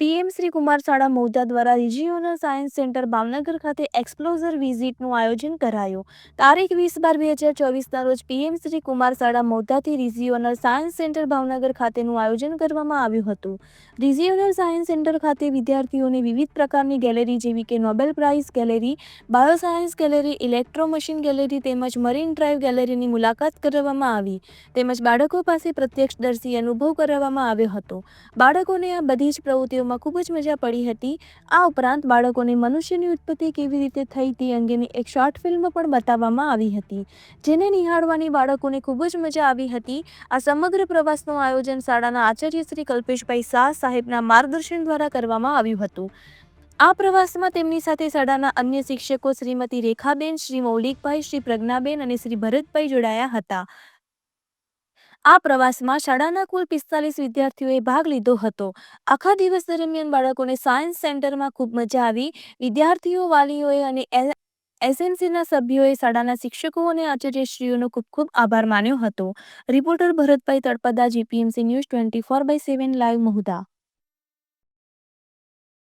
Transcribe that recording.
PM Shri Kumar શાળા મૌજા દ્વારા regional science centre Bhavnagar ખાતે એક્સપ્લોઝર વિઝિટનું આયોજન કરાયું. તારીખ વીસ બાર બે હજાર ચોવીસના રોજ પીએમ શ્રી કુમાર શાળા મૌજાથી રિજિયોનલ સાયન્સ સેન્ટર ભાવનગર ખાતેનું આયોજન કરવામાં આવ્યું હતું. રિજિયોનલ સાયન્સ સેન્ટર ખાતે વિદ્યાર્થીઓને વિવિધ પ્રકારની ગેલેરી જેવી કે Nobel prize gallery bioscience gallery electro machine gallery તેમજ મરીન ડ્રાઈવ ગેલેરીની મુલાકાત કરવામાં આવી. તેમજ બાળકો પાસે પ્રત્યક્ષદર્શી અનુભવ કરાવવામાં આવ્યો હતો. બાળકોને આ બધી જ પ્રવૃત્તિઓમાં ખૂબ જ મજા પડી હતી. આ ઉપરાંત બાળકોને મનુષ્યની ઉત્પત્તિ કેવી રીતે થઈ તે અંગેની એક શોર્ટ ફિલ્મ પણ બતાવવામાં આવી હતી, જેને નિહાળવાની બાળકોને ખૂબ જ મજા આવી હતી. આ સમગ્ર પ્રવાસનું આયોજન શાળાના આચાર્ય શ્રી કલ્પેશભાઈ શાહ સાહેબના માર્ગદર્શન દ્વારા કરવામાં આવ્યું હતું. આ પ્રવાસમાં તેમની સાથે શાળાના અન્ય શિક્ષકો શ્રીમતી રેખાબેન, શ્રી મૌલિકભાઈ, શ્રી પ્રજ્ઞાબેન અને શ્રી ભરતભાઈ જોડાયા હતા. આ પ્રવાસમાં શાળાના કુલ પિસ્તાલીસ વિદ્યાર્થીઓએ ભાગ લીધો હતો. આખા દિવસ દરમિયાન બાળકોને સાયન્સ સેન્ટરમાં ખૂબ મજા આવી. વિદ્યાર્થીઓ, વાલીઓએ અને એસએમસીના સભ્યોએ શાળાના શિક્ષકો અને આચાર્યશ્રીઓનો ખૂબ ખૂબ આભાર માન્યો હતો. Reporter Bharatbhai Talpada, GPMC news twenty four by seven, live Mahuda